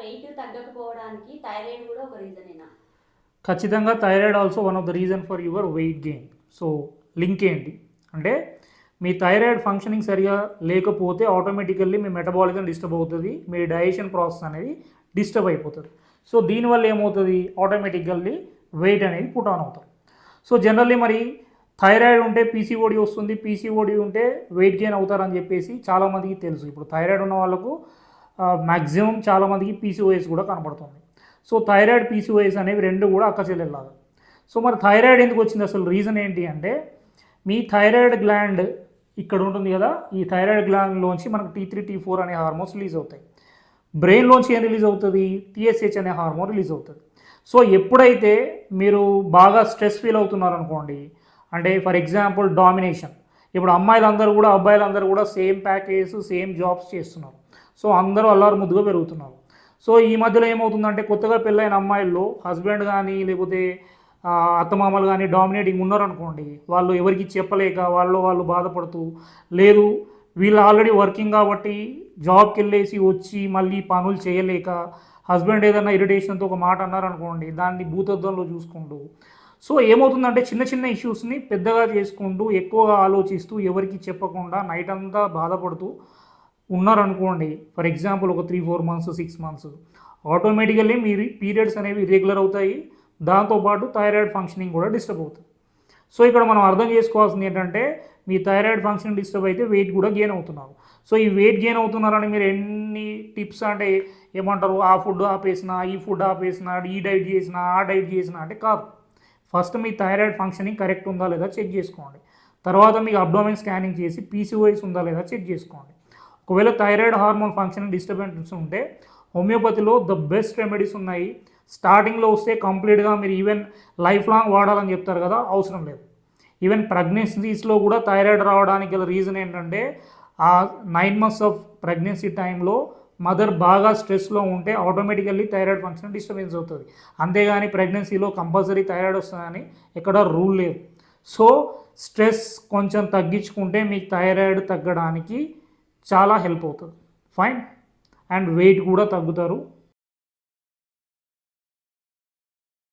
Wait తగ్గకపోవడానికి thyroid కూడా ఒక రీజనేనా ఖచ్చితంగా thyroid also one of the reason for your weight gain so link ఏంటి? అంటే మీ థైరాయిడ్ ఫంక్షనింగ్ సరిగా లేకపోతే ఆటోమేటికల్లీ మీ మెటబాలిజం డిస్టర్బ్ అవుతుంది మీ డైజెషన్ ప్రాసెస్ అనేది డిస్టర్బ్ అయిపోతుంది. సో దీనివల్ల ఏమవుతుంది? ఆటోమేటికల్లీ వెయిట్ అనేది పుట్ ఆన్ అవుతుంది సో జనరల్లీ మరి థైరాయిడ్ ఉంటే పీసీఓడి వస్తుంది. పీసీఓడి ఉంటే వెయిట్ గెయిన్ అవుతారని చెప్పేసి చాలామందికి తెలుసు. ఇప్పుడు థైరాయిడ్ ఉన్న వాళ్ళకు మ్యాక్సిమం చాలామందికి పీసీఓఎస్ కూడా కనపడుతుంది సో థైరాయిడ్ పీసీఓఎస్ అనేవి రెండు కూడా అక్క చెల్లెల్లాగా సో మరి థైరాయిడ్ ఎందుకు వచ్చింది? అసలు రీజన్ ఏంటి అంటే మీ థైరాయిడ్ గ్లాండ్ ఇక్కడ ఉంటుంది కదా ఈ థైరాయిడ్ గ్లాండ్లోంచి మనకు టీ త్రీ టీ ఫోర్ అనే హార్మోన్స్ రిలీజ్ అవుతాయి. బ్రెయిన్లోంచి ఏం రిలీజ్ అవుతుంది? టీఎస్హెచ్ అనే హార్మోన్ రిలీజ్ అవుతుంది. సో ఎప్పుడైతే మీరు బాగా స్ట్రెస్ ఫీల్ అవుతున్నారు అనుకోండి అంటే ఫర్ ఎగ్జాంపుల్ డామినేషన్ ఇప్పుడు అమ్మాయిలందరూ కూడా అబ్బాయిలందరూ కూడా సేమ్ ప్యాకేజ్ సేమ్ జాబ్స్ చేస్తున్నారు. సో అందరూ అల్లారు ముద్దుగా పెరుగుతున్నారు. సో ఈ మధ్యలో ఏమవుతుందంటే కొత్తగా పెళ్ళైన అమ్మాయిల్లో హస్బెండ్ కానీ లేకపోతే అత్తమామలు కానీ డామినేటింగ్ ఉన్నారనుకోండి వాళ్ళు ఎవరికి చెప్పలేక వాళ్ళు వాళ్ళు బాధపడుతూ లేదు వీళ్ళు ఆల్రెడీ వర్కింగ్ కాబట్టి జాబ్కి వెళ్ళేసి వచ్చి మళ్ళీ పనులు చేయలేక హస్బెండ్ ఏదైనా ఇరిటేషన్తో ఒక మాట అన్నారనుకోండి దాన్ని భూతద్దంలో చూసుకుంటూ సో ఏమవుతుందంటే చిన్న చిన్న ఇష్యూస్ని పెద్దగా చేసుకుంటూ ఎక్కువగా ఆలోచిస్తూ ఎవరికి చెప్పకుండా నైట్ అంతా బాధపడుతూ ఉన్నారనుకోండి ఫర్ ఎగ్జాంపుల్ ఒక three four months six months automatically మీ పీరియడ్స్ అనేవి రెగ్యులర్ అవుతాయి. దాంతోపాటు థైరాయిడ్ ఫంక్షనింగ్ కూడా డిస్టర్బ్ అవుతుంది. సో ఇక్కడ మనం అర్థం చేసుకోవాల్సింది ఏంటంటే మీ థైరాయిడ్ ఫంక్షన్ డిస్టర్బ్ అయితే వెయిట్ కూడా గెయిన్ అవుతున్నారు. సో ఈ వెయిట్ గెయిన్ అవుతున్నారని మీరు ఎన్ని టిప్స్ అంటే ఏమంటారు? ఆ ఫుడ్ ఆపేసిన ఈ ఫుడ్ ఆపేసిన ఈ డైట్ చేసిన ఆ డైట్ చేసిన అంటే కాదు. ఫస్ట్ మీ థైరాయిడ్ ఫంక్షనింగ్ కరెక్ట్ ఉందా లేదా చెక్ చేసుకోండి. తర్వాత మీకు అబ్డోమెన్ స్కానింగ్ చేసి పీసీఓఎస్ ఉందా లేదా చెక్ చేసుకోండి. ఒకవేళ థైరాయిడ్ హార్మోన్ ఫంక్షన్ డిస్టర్బెన్స్ ఉంటే హోమియోపతిలో ద బెస్ట్ రెమెడీస్ ఉన్నాయి. స్టార్టింగ్లో వస్తే కంప్లీట్గా మీరు ఈవెన్ లైఫ్ లాంగ్ వాడాలని చెప్తారు కదా అవసరం లేదు. ఈవెన్ ప్రెగ్నెన్సీస్లో కూడా థైరాయిడ్ రావడానికి గల రీజన్ ఏంటంటే ఆ నైన్ మంత్స్ ఆఫ్ ప్రెగ్నెన్సీ టైంలో మదర్ బాగా స్ట్రెస్లో ఉంటే ఆటోమేటికల్లీ థైరాయిడ్ ఫంక్షన్ డిస్టర్బెన్స్ అవుతుంది. అంతేగాని ప్రెగ్నెన్సీలో కంపల్సరీ థైరాయిడ్ వస్తుందని ఎక్కడ రూల్ లేదు సో స్ట్రెస్ కొంచెం తగ్గించుకుంటే మీకు థైరాయిడ్ తగ్గడానికి చాలా హెల్ప్ అవుతుంది. ఫైన్ అండ్ వెయిట్ కూడా తగ్గుతారు.